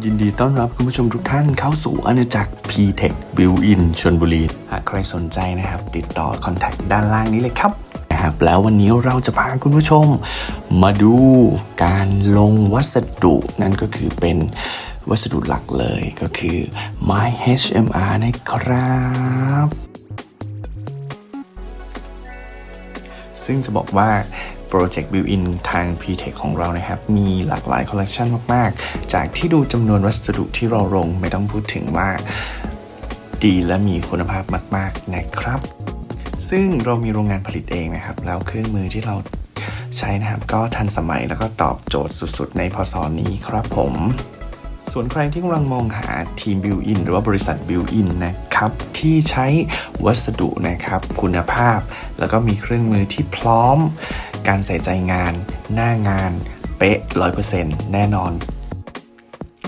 ยินดีต้อนรับคุณผู้ชมทุกท่านเข้าสู่อาณาจักร P-Tech Built-in ชนบุรี หากใครสนใจนะครับ ติดต่อคอนแทคด้านล่างนี้เลยครับนะครับแล้ววันนี้เราจะพาคุณผู้ชม มาดูการลงวัสดุนั่นก็คือเป็นวัสดุหลักเลยก็คือไม้ HMR นะครับซึ่งจะบอกว่า โปรเจกต์ Built-in ทาง P-Tech ของเรานะครับ มีหลากหลายคอลเลกชันมาก ๆ จากที่ดูจำนวนวัสดุที่เราลงไม่ต้องพูดถึงว่าดีและมีคุณภาพมาก ๆ นะครับ ซึ่งเรามีโรงงานผลิตเองนะครับ แล้วเครื่องมือที่เราใช้นะครับ ก็ทันสมัยแล้วก็ตอบโจทย์สุด ๆ ในพศนี้ครับผม ส่วนใครที่กำลังมองหาทีมบิวอินหรือว่าบริษัทบิวอินนะครับ ที่ใช้วัสดุนะครับ คุณภาพ แล้วก็มีเครื่องมือที่พร้อม การใส่ใจงาน หน้างาน เป๊ะ 100%แน่นอน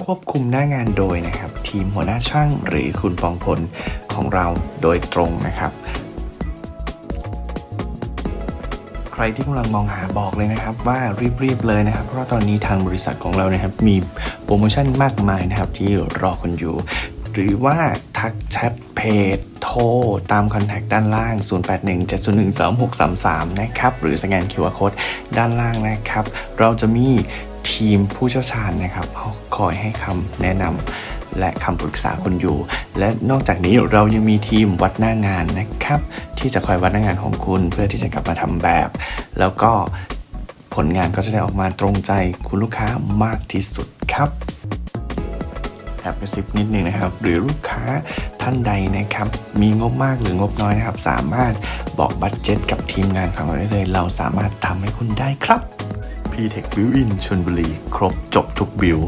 ควบคุมหน้างานโดยนะครับ ทีมหัวหน้าช่างหรือคุณปองพลของเราโดยตรงนะครับ ใครที่กำลังมองหาบอกเลยนะครับว่ารีบๆเลยนะครับ เพราะตอนนี้ทางบริษัทของเรานะครับ มีโปรโมชั่นมากมายนะครับที่รอคนอยู่ หรือว่าทักแชทเพจ ทร ตามคอนแทคด้านล่าง 0817012633 นะครับ หรือสแกน QR Code ด้านล่างนะครับ เราจะมีทีมผู้เชี่ยวชาญนะครับคอยให้คำแนะนำและคำปรึกษาคุณอยู่ และนอกจากนี้เรายังมีทีมวัดหน้างานนะครับ ที่จะคอยวัดหน้างานของคุณ เพื่อที่จะกลับมาทำแบบ แล้วก็ผลงานก็จะได้ออกมาตรงใจคุณลูกค้ามากที่สุดครับแอบกระซิบนิดนึงนะครับ หรือลูกค้า ท่านใดนะครับ มีงบมากหรืองบน้อยนะครับ สามารถบอกบัตเจ็ตกับทีมงานของเราได้เลย เราสามารถทำให้คุณได้ครับ P-Tech Built-in ชนบุรี ครบจบทุกบิว